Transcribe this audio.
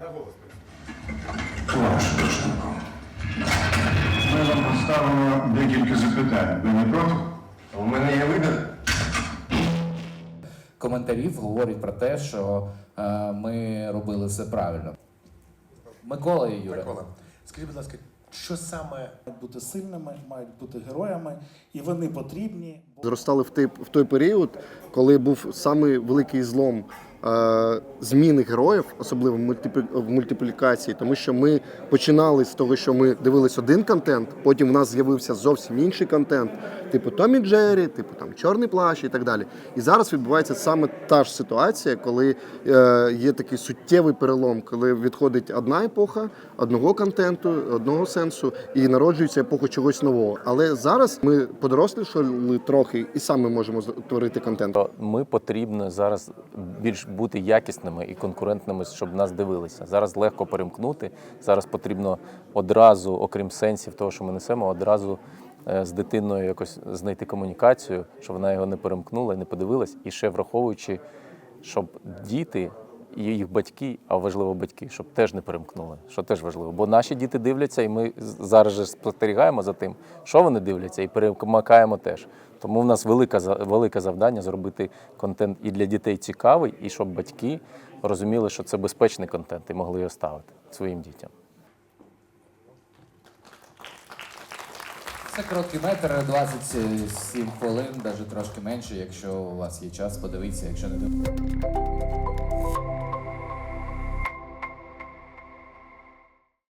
Товариш ми вам поставимо декілька запитань. Ви не проти? У мене є вибір. коментарів говорять про те, що е, ми робили все правильно. Микола і Юра. Микола. Скажіть, будь ласка, що саме мають бути сильними, мають бути героями, і вони потрібні. зростали в той, в той період, коли був самий великий злом зміни героїв, особливо в мультиплікації, тому що ми починали з того, що ми дивились один контент, потім в нас з'явився зовсім інший контент, типу Томі Джері, типу там Чорний плащ і так далі. І зараз відбувається саме та ж ситуація, коли е, є такий суттєвий перелом, коли відходить одна епоха, одного контенту, одного сенсу, і народжується епоха чогось нового. Але зараз ми подорослішали трохи і саме можемо творити контент. Ми потрібно зараз більш бути якісними і конкурентними, щоб нас дивилися. Зараз легко перемкнути. Зараз потрібно одразу, окрім сенсів того, що ми несемо, одразу е, з дитиною якось знайти комунікацію, щоб вона його не перемкнула і не подивилась. І ще враховуючи, щоб діти і їх батьки, а важливо батьки, щоб теж не перемкнули, що теж важливо. Бо наші діти дивляться, і ми зараз же спостерігаємо за тим, що вони дивляться, і перемикаємо теж. Тому в нас велике, за- велике завдання зробити контент і для дітей цікавий, і щоб батьки розуміли, що це безпечний контент і могли його ставити своїм дітям. Це короткий метр, 27 хвилин, навіть трошки менше, якщо у вас є час, подивіться, якщо не